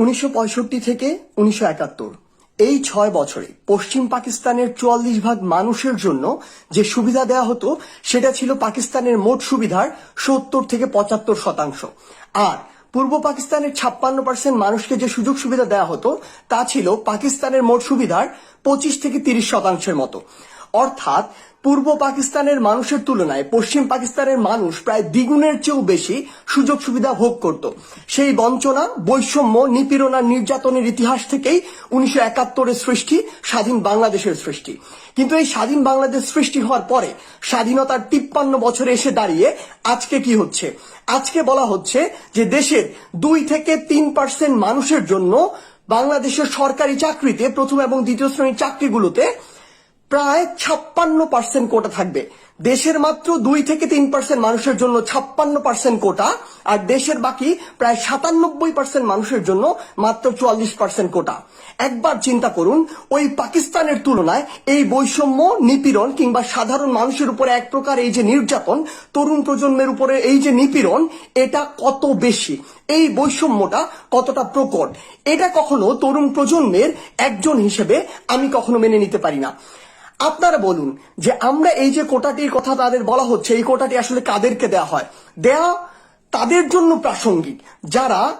উনিশশো পঁয়ষট্টি থেকে উনিশশো একাত্তর। এই ছয় বছরে পশ্চিম পাকিস্তানের চুয়াল্লিশ ভাগ মানুষের জন্য যে সুবিধা দেওয়া হতো, সেটা ছিল পাকিস্তানের মোট সুবিধার সত্তর থেকে পঁচাত্তর শতাংশ। আর পূর্ব পাকিস্তানের ছাপ্পান্ন পার্সেন্ট মানুষকে যে সুযোগ সুবিধা দেওয়া হতো, তা ছিল পাকিস্তানের মোট সুবিধার পঁচিশ থেকে তিরিশ শতাংশের মতো। অর্থাৎ পূর্ব পাকিস্তানের মানুষের তুলনায় পশ্চিম পাকিস্তানের মানুষ প্রায় দ্বিগুণের চেয়েও বেশি সুযোগ সুবিধা ভোগ করত। সেই বঞ্চনা, বৈষম্য, নিপীড়ন আর নির্যাতনের ইতিহাস থেকেই উনিশশো একাত্তরের সৃষ্টি, স্বাধীন বাংলাদেশের সৃষ্টি। কিন্তু এই স্বাধীন বাংলাদেশ সৃষ্টি হওয়ার পরে স্বাধীনতার তিপ্পান্ন বছরে এসে দাঁড়িয়ে আজকে কি হচ্ছে? আজকে বলা হচ্ছে যে দেশের দুই থেকে তিন পার্সেন্ট মানুষের জন্য বাংলাদেশের সরকারি চাকরিতে প্রথম এবং দ্বিতীয় শ্রেণির চাকরিগুলোতে প্রায় ছাপ্পান্ন পার্সেন্ট কোটা থাকবে। দেশের মাত্র দুই থেকে তিন পার্সেন্ট মানুষের জন্য ছাপ্পান্ন পার্সেন্ট কোটা, আর দেশের বাকি প্রায় সাতানব্বই পার্সেন্ট মানুষের জন্য মাত্র চুয়াল্লিশ পার্সেন্ট কোটা। একবার চিন্তা করুন, ওই পাকিস্তানের তুলনায় এই বৈষম্য, নিপীড়ন কিংবা সাধারণ মানুষের উপরে এক প্রকার এই যে নির্যাতন, তরুণ প্রজন্মের উপরে এই যে নিপীড়ন, এটা কত বেশি? এই বৈষম্যটা কতটা প্রকট? এটা কখনো তরুণ প্রজন্মের একজন হিসেবে আমি কখনো মেনে নিতে পারি না। আপনারা বলুন যে আমরা এই যে কোটাটির কথা তাদের বলা হচ্ছে, এই কোটাটি আসলে কাদেরকে দেয়া হয়? দেয়া তাদের জন্য প্রাসঙ্গিক। যারা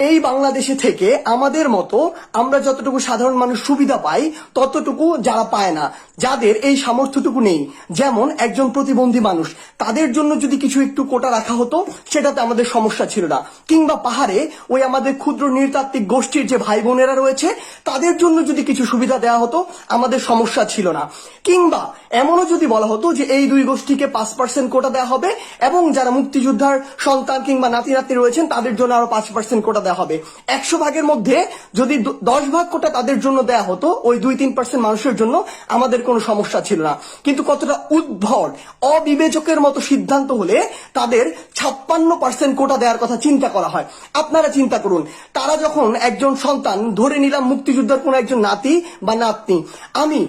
এই বাংলাদেশে থেকে আমাদের মতো আমরা যতটুকু সাধারণ মানুষ সুবিধা পাই, ততটুকু যারা পায় না, যাদের এই সামর্থ্যটুকু নেই। যেমন একজন প্রতিবন্ধী মানুষ, তাদের জন্য যদি কিছু একটু কোটা রাখা হতো, সেটাতে আমাদের সমস্যা ছিল না। কিংবা পাহাড়ে ওই আমাদের ক্ষুদ্র নৃতাত্ত্বিক গোষ্ঠীর যে ভাই বোনেরা রয়েছে, তাদের জন্য যদি কিছু সুবিধা দেওয়া হতো, আমাদের সমস্যা ছিল না। কিংবা এমনও যদি বলা হতো যে এই দুই গোষ্ঠীকে পাঁচ পার্সেন্ট কোটা দেওয়া হবে এবং যারা মুক্তিযোদ্ধার সন্তান কিংবা নাতি নাতি রয়েছেন, তাদের জন্য আরও পাঁচ পার্সেন্ট কোটা দেওয়া হবে। একশো ভাগের মধ্যে যদি দশ ভাগ কোটা তাদের জন্য দেওয়া হতো, ওই দুই তিন পার্সেন্ট মানুষের জন্য আমাদের কোনো সমস্যা ছিল না। কিন্তু কতটা উদ্ভট, অবিবেচকের মতো সিদ্ধান্ত হলে তাদের ছাপ্পান্ন পার্সেন্ট কোটা দেওয়ার কথা চিন্তা করা হয়। আপনারা চিন্তা করুন, তারা যখন একজন সন্তান ধরে নিলাম মুক্তিযোদ্ধার কোনো একজন নাতি বা নাতনি, আমি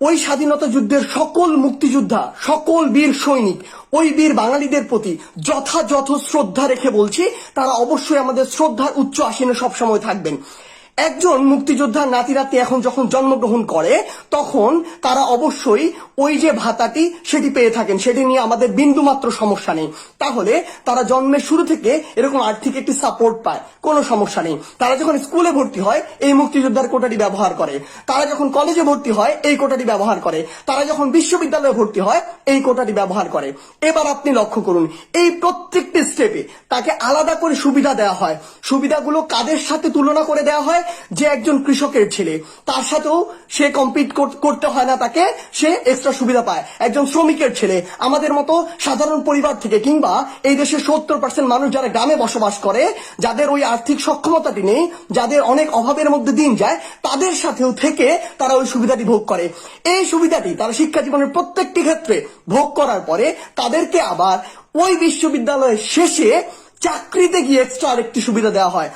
ওই স্বাধীনতা যুদ্ধের সকল মুক্তিযোদ্ধা, সকল বীর সৈনিক, ওই বীর বাঙালিদের প্রতি যথাযথ শ্রদ্ধা রেখে বলছি, তারা অবশ্যই আমাদের শ্রদ্ধার উচ্চ আসীনে সবসময় থাকবেন। একজন মুক্তিযোদ্ধার নাতি নাতি এখন যখন জন্মগ্রহণ করে, তখন তারা অবশ্যই ওই যে ভাতাটি সেটি পেয়ে থাকেন, সেটি নিয়ে আমাদের বিন্দুমাত্র সমস্যা নেই। তাহলে তারা জন্মের শুরু থেকে এরকম আর্থিক একটি সাপোর্ট পায়, কোনো সমস্যা নেই। তারা যখন স্কুলে ভর্তি হয়, এই মুক্তিযোদ্ধার কোটাটি ব্যবহার করে। তারা যখন কলেজে ভর্তি হয়, এই কোটাটি ব্যবহার করে। তারা যখন বিশ্ববিদ্যালয়ে ভর্তি হয়, এই কোটাটি ব্যবহার করে। এবার আপনি লক্ষ্য করুন, এই প্রত্যেকটি স্টেপে তাকে আলাদা করে সুবিধা দেওয়া হয়। সুবিধাগুলো কাদের সাথে তুলনা করে দেওয়া হয়? যে একজন কৃষকের ছেলে, তার সাথেও সে কম্পিট করতে হয় না তাকে, সে এক্সট্রা সুবিধা পায়। একজন শ্রমিকের ছেলে, আমাদের মতো সাধারণ পরিবার থেকে কিংবা এই দেশের সত্তর পার্সেন্ট মানুষ যারা গ্রামে বসবাস করে, যাদের ওই আর্থিক সক্ষমতাটি নেই যাদের অনেক অভাবের মধ্যে দিন যায়, তাদের সাথেও থেকে তারা ওই সুবিধাটি ভোগ করে। এই সুবিধাটি তারা শিক্ষা জীবনের প্রত্যেকটি ক্ষেত্রে ভোগ করার পরে, তাদেরকে আবার ওই বিশ্ববিদ্যালয়ের শেষে চাকরিতে গিয়ে এক্সট্রা আরেকটি সুবিধা দেওয়া হয়।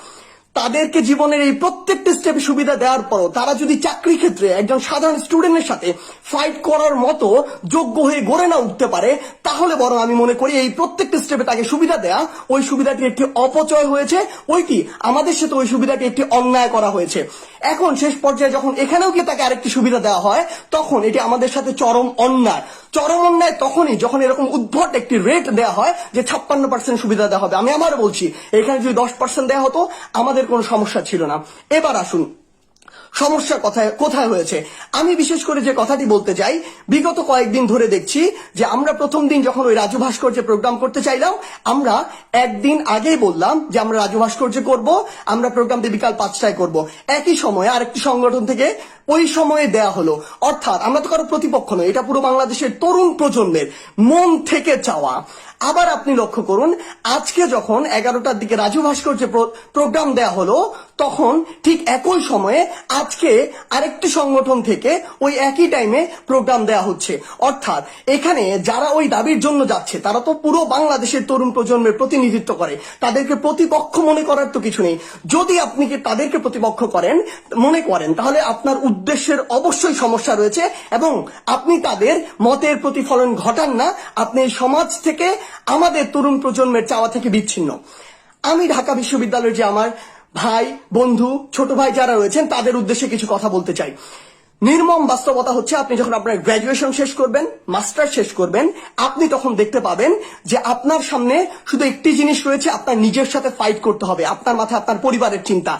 তাদেরকে জীবনের এই প্রত্যেকটি স্টেপে সুবিধা দেওয়ার পরও তারা যদি চাকরি ক্ষেত্রে একজন সাধারণ স্টুডেন্টের সাথে ফাইট করার মতো যোগ্য হয়ে গড়ে না উঠতে পারে, তাহলে বরং আমি মনে করি এই প্রত্যেকটা স্টেপে তাকে সুবিধা দেয়া, ওই সুবিধাটি একটি অপচয় হয়েছে, ওইটি আমাদের সাথে ওই সুবিধাটি একটি অন্যায় করা হয়েছে। এখন শেষ পর্যায়ে যখন এখানেও গিয়ে তাকে আরেকটি সুবিধা দেওয়া হয়, তখন এটি আমাদের সাথে চরম অন্যায়। চরম অন্যায় তখনই যখন এরকম উদ্ভট একটি রেট দেওয়া হয় যে ছাপ্পান্ন পার্সেন্ট সুবিধা দেওয়া হবে। আমি আবারও বলছি, এখানে যদি দশ পার্সেন্ট দেওয়া হতো, আমাদের কোনো সমস্যা ছিল না। এবার আসুন, সমস্যা কথায়, কোথায় হয়েছে? আমি বিশেষ করে যে কথাটি বলতে চাই, বিগত কয়েকদিন ধরে দেখছি যে আমরা প্রথম দিন যখন ওই রাজু ভাস্কর্য প্রোগ্রাম করতে চাইলাম, আমরা একদিন আগেই বললাম যে আমরা রাজু ভাস্কর্য করব, আমরা প্রোগ্রামটি বিকাল পাঁচটায় করব। একই সময়ে আরেকটি সংগঠন থেকে ওই সময়ে দেয়া হলো। অর্থাৎ আমরা তো কারও প্রতিপক্ষ নই, এটা পুরো বাংলাদেশের তরুণ প্রজন্মের মন থেকে চাওয়া। আবার আপনি লক্ষ্য করুন, আজকে যখন এগারোটার দিকে রাজু ভাস্কর্যে প্রোগ্রাম দেয়া হলো, তখন ঠিক একই সময়ে আজকে আরেকটি সংগঠন থেকে ওই একই টাইমে প্রোগ্রাম দেয়া হচ্ছে। অর্থাৎ এখানে যারা ওই দাবির জন্য যাচ্ছে, তারা তো পুরো বাংলাদেশের তরুণ প্রজন্মের প্রতিনিধিত্ব করে। তাদেরকে প্রতিপক্ষ মনে করার তো কিছু নেই। যদি আপনি তাদেরকে প্রতিপক্ষ করেন, মনে করেন, তাহলে আপনার উদ্দেশ্যের অবশ্যই সমস্যা রয়েছে এবং আপনি তাদের মতের প্রতিফলন ঘটান না। আপনি সমাজ থেকে আমাদের তরুণ প্রজন্মের চাওয়া থেকে বিচ্ছিন্ন। আমি ঢাকা বিশ্ববিদ্যালয়ের যে আমার ভাই, বন্ধু, ছোট ভাই যারা রয়েছেন, তাদের উদ্দেশ্যে কিছু কথা বলতে চাই। নির্মম বাস্তবতা হচ্ছে আপনি যখন আপনার গ্র্যাজুয়েশন শেষ করবেন মাস্টার শেষ করবেন, আপনি তখন দেখতে পাবেন যে আপনার সামনে শুধু একটি জিনিস রয়েছে, আপনার নিজের সাথে ফাইট করতে হবে, আপনার মাথায় আপনার পরিবারের চিন্তা।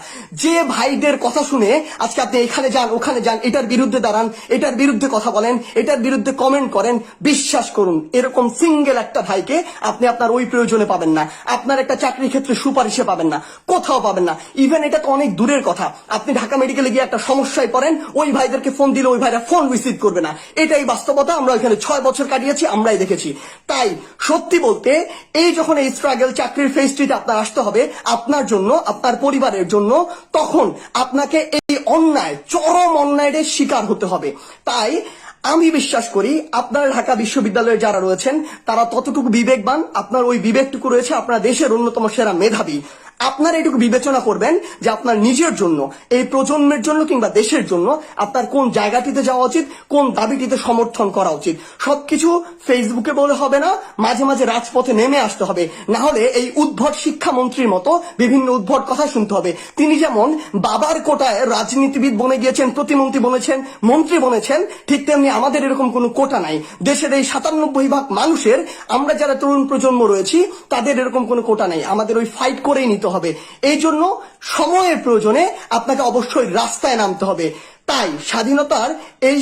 যে ভাইদের কথা শুনে আজকে আপনি এখানে যান, ওখানে যান, এটার বিরুদ্ধে দাঁড়ান, এটার বিরুদ্ধে কথা বলেন, এটার বিরুদ্ধে কমেন্ট করেন, বিশ্বাস করুন, এরকম সিঙ্গেল একটা ভাইকে আপনি আপনার ওই প্রয়োজনে পাবেন না, আপনার একটা চাকরির ক্ষেত্রে সুপারিশে পাবেন না, কোথাও পাবেন না। ইভেন এটা তো অনেক দূরের কথা, আপনি ঢাকা মেডিকেলে গিয়ে একটা সমস্যায় পড়েন, ওই ভাইদেরকে ফোন দিলে ওই ভাইরা ফোন রিসিভ করবে না। এটাই বাস্তবতা, আমরা এখানে ছয় বছর কাটিয়েছি, আমরাই দেখেছি। তাই সত্যি বলতে, এই যখন এই স্ট্রাগল চাকরির ফেসটিতে আপনার আসতে হবে, আপনার জন্য, আপনার পরিবারের জন্য, তখন আপনাকে এই অন্যায়, চরম অন্যায়ের শিকার হতে হবে। তাই আমি বিশ্বাস করি, আপনার ঢাকা বিশ্ববিদ্যালয়ে যারা রয়েছেন, তারা ততটুকু বিবেকবান। আপনার ওই বিবেকটুকু রয়েছে, আপনার দেশের অন্যতম সেরা মেধাবী। আপনার এটুকু বিবেচনা করবেন যে আপনার নিজের জন্য, এই প্রজন্মের জন্য কিংবা দেশের জন্য আপনার কোন জায়গাটিতে যাওয়া উচিত, কোন দাবিটিতে সমর্থন করা উচিত। সবকিছু ফেসবুকে বলে হবে না, মাঝে মাঝে রাজপথে নেমে আসতে হবে। না হলে এই উদ্ভট শিক্ষামন্ত্রীর মতো বিভিন্ন উদ্ভট কথা শুনতে হবে। তিনি যেমন বাবার কোটায় রাজনীতিবিদ বনে গিয়েছেন, প্রতিমন্ত্রী বনেছেন, মন্ত্রী বনেছেন, ঠিক তেমনি আমাদের এরকম কোনো কোটা নাই। দেশের এই সাতানব্বই ভাগ মানুষের আমরা যারা তরুণ প্রজন্ম রয়েছি, তাদের এরকম কোনো কোটা নাই। আমাদের ওই ফাইট করেই নিতে হবে। এই জন্য সময়ের প্রয়োজনে আপনাকে অবশ্যই রাস্তায় নামতে হবে। তাই স্বাধীনতার এই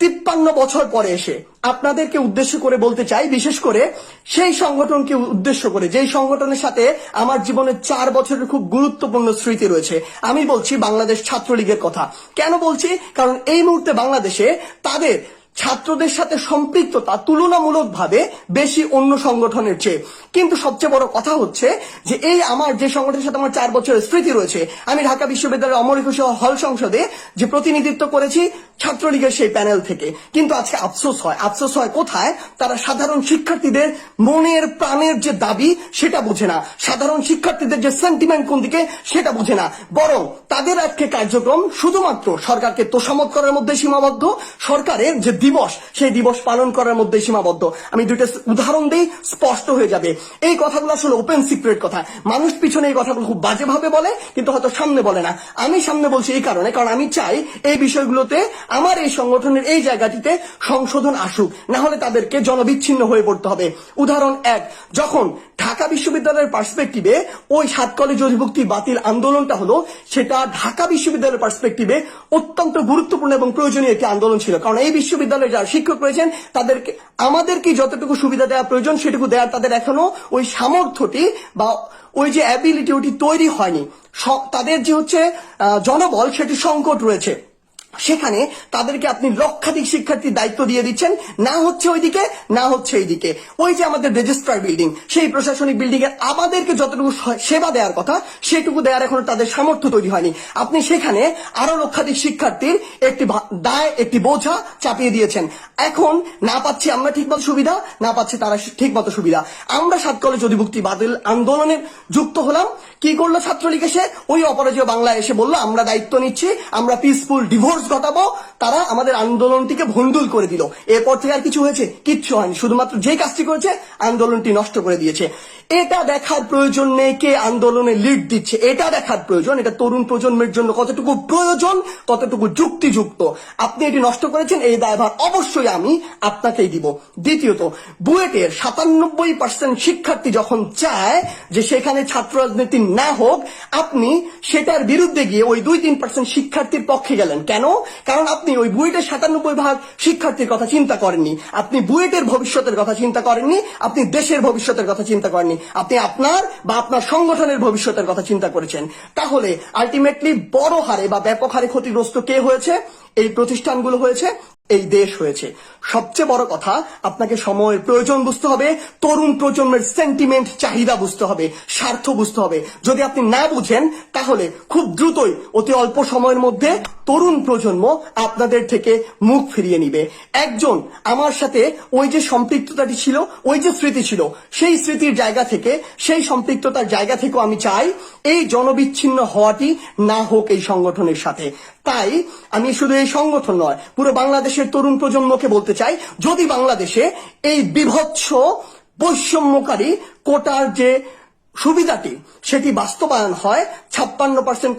তিপ্পান্ন বছর পরে এসে আপনাদেরকে উদ্দেশ্য করে বলতে চাই, বিশেষ করে সেই সংগঠনকে উদ্দেশ্য করে। যেই সংগঠনের সাথে আমার জীবনের চার বছরের খুব গুরুত্বপূর্ণ স্মৃতি রয়েছে, আমি বলছি বাংলাদেশ ছাত্রলীগের কথা। কেন বলছি? কারণ এই মুহূর্তে বাংলাদেশে তাদের ছাত্রদের সাথে সম্পৃক্ততা তুলনামূলকভাবে বেশি অন্য সংগঠনের চেয়ে। কিন্তু সবচেয়ে বড় কথা হচ্ছে যে এই আমার যে সংগঠনের সাথে আমার চার বছরের স্মৃতি রয়েছে, আমি ঢাকা বিশ্ববিদ্যালয়ের অমর একুশ হল সংসদে যে প্রতিনিধিত্ব করেছি ছাত্রলীগের সেই প্যানেল থেকে। কিন্তু আজকে আফসোস হয়। আফসোস হয় কোথায়? তারা সাধারণ শিক্ষার্থীদের মনের প্রাণের যে দাবি, সেটা বুঝে না। সাধারণ শিক্ষার্থীদের যে সেন্টিমেন্ট কোন দিকে, সেটা বুঝে না। বরং তাদের আজকে কার্যক্রম শুধুমাত্র সরকারকে তোষামত করার মধ্যে সীমাবদ্ধ। সরকারের যে দিবস, সেই দিবস পালন করার মধ্যে সীমাবদ্ধ। আমি দুইটা উদাহরণ দিই, স্পষ্ট হয়ে যাবে। এই কথাগুলো আসলে ওপেন সিক্রেট কথা। মানুষ পিছনে এই কথাগুলো খুব বাজেভাবে বলে, কিন্তু হয়তো সামনে বলে না। আমি সামনে বলছি এই কারণে, কারণ আমি চাই এই বিষয়গুলোতে আমার এই সংগঠনের এই জায়গাটিতে সংশোধন আসুক। না হলে তাদেরকে জনবিচ্ছিন্ন হয়ে পড়তে হবে। উদাহরণ এক, যখন ঢাকা বিশ্ববিদ্যালয়ের পার্সপেক্টিভে ওই সাত কলেজ অধিভুক্তি বাতিল আন্দোলনটা হলো, সেটা ঢাকা বিশ্ববিদ্যালয়ের পার্সপেক্টিভে অত্যন্ত গুরুত্বপূর্ণ এবং প্রয়োজনীয় একটি আন্দোলন ছিল। কারণ এই বিশ্ববিদ্যালয়ে যারা শিক্ষক রয়েছেন, তাদেরকে, আমাদেরকে যতটুকু সুবিধা দেওয়া প্রয়োজন, সেটুকু দেওয়ার তাদের এখনও ওই সামর্থ্যটি বা ওই যে অ্যাবিলিটি ওটি তৈরি হয়নি। তাদের যে হচ্ছে জনবল সেটি সংকট রয়েছে। সেখানে তাদেরকে আপনি লক্ষাধিক শিক্ষার্থীর দায়িত্ব দিয়ে দিচ্ছেন। না হচ্ছে ওইদিকে, না হচ্ছে এইদিকে। ওই যে আমাদের রেজিস্ট্রার বিল্ডিং, সেই প্রশাসনিক বিল্ডিং এর আমাদেরকে যতটুকু সেবা দেওয়ার কথা, সেটুকু দেওয়ার এখনও তাদের সামর্থ্য তৈরি হয়নি। আপনি সেখানে আরও লক্ষাধিক শিক্ষার্থীর একটি দায়, একটি বোঝা চাপিয়ে দিয়েছেন। এখন না পাচ্ছি আমরা ঠিকমতো সুবিধা, না পাচ্ছি তারা ঠিকমতো সুবিধা। আমরা সাত কলেজ অধিভুক্তি বাতিল আন্দোলনে যুক্ত হলাম। কি করল ছাত্রলীগ এসে? ওই অপরাজীয় বাংলা এসে বলল, আমরা দায়িত্ব নিচ্ছি, আমরা পিসফুল ডিভোর্স ঘটাবো, তারা আমাদের আন্দোলনটিকে ভন্ডুল করে দিল। এরপর থেকে আর কিছু হয়েছে? কিচ্ছু হয়নি। শুধুমাত্র যে কাজটি করেছে, আন্দোলনটি নষ্ট করে দিয়েছে। এটা দেখার প্রয়োজন নেই কে আন্দোলনে লিড দিচ্ছে। এটা দেখার প্রয়োজন। এটা তরুণ প্রজন্মের জন্য কতটুকু প্রয়োজন, কতটুকু যুক্তিযুক্ত। আপনি এটি নষ্ট করেছেন, এই দায়ভার অবশ্যই আমি আপনাকেই দিব। দ্বিতীয়ত, বুয়েটের সাতানব্বই পার্সেন্ট শিক্ষার্থী যখন চায় যে সেখানে ছাত্র রাজনীতি না হোক, আপনি সেটার বিরুদ্ধে গিয়ে ওই দুই তিন পার্সেন্ট শিক্ষার্থীর পক্ষে গেলেন। কেন? কারণ আপনি ওই বুয়েটের সাতানব্বই ভাগ শিক্ষার্থীর কথা চিন্তা করেননি। আপনি বুয়েটের ভবিষ্যতের কথা চিন্তা করেননি। আপনি দেশের ভবিষ্যতের কথা চিন্তা করেননি। আপনি আপনার বা আপনার সংগঠনের ভবিষ্যতের কথা চিন্তা করেছেন। তাহলে আলটিমেটলি বড় হারে বা ব্যাপক হারে ক্ষতিগ্রস্ত কে হয়েছে? এই প্রতিষ্ঠানগুলো হয়েছে। এই দেশ হয়েছে। সবচেয়ে বড় কথা, আপনাকে সময়ের প্রয়োজন বুঝতে হবে, তরুণ প্রজন্মের সেন্টিমেন্ট চাহিদা বুঝতে হবে, স্বার্থ বুঝতে হবে। যদি আপনি না বুঝেন, তাহলে খুব দ্রুতই, অতি অল্প সময়ের মধ্যে তরুণ প্রজন্ম আপনাদের থেকে মুখ ফিরিয়ে নিবে। একজন আমার সাথে ওই যে সম্পৃক্ততাটি ছিল, ওই যে স্মৃতি ছিল, সেই স্মৃতির জায়গা থেকে, সেই সম্পৃক্ততার জায়গা থেকেও আমি চাই, এই জনবিচ্ছিন্ন হওয়াটি না হোক এই সংগঠনের সাথে। তাই আমি শুধু এই সংগঠন নয়, পুরো বাংলাদেশের তরুণ প্রজন্মকে বলতে চাই, যদি বাংলাদেশে এই বিভৎস বৈষম্যকারী কোটার যে সুবিধাটি, সেটি বাস্তবায়ন হয়, ছাপ্পান্ন পার্সেন্ট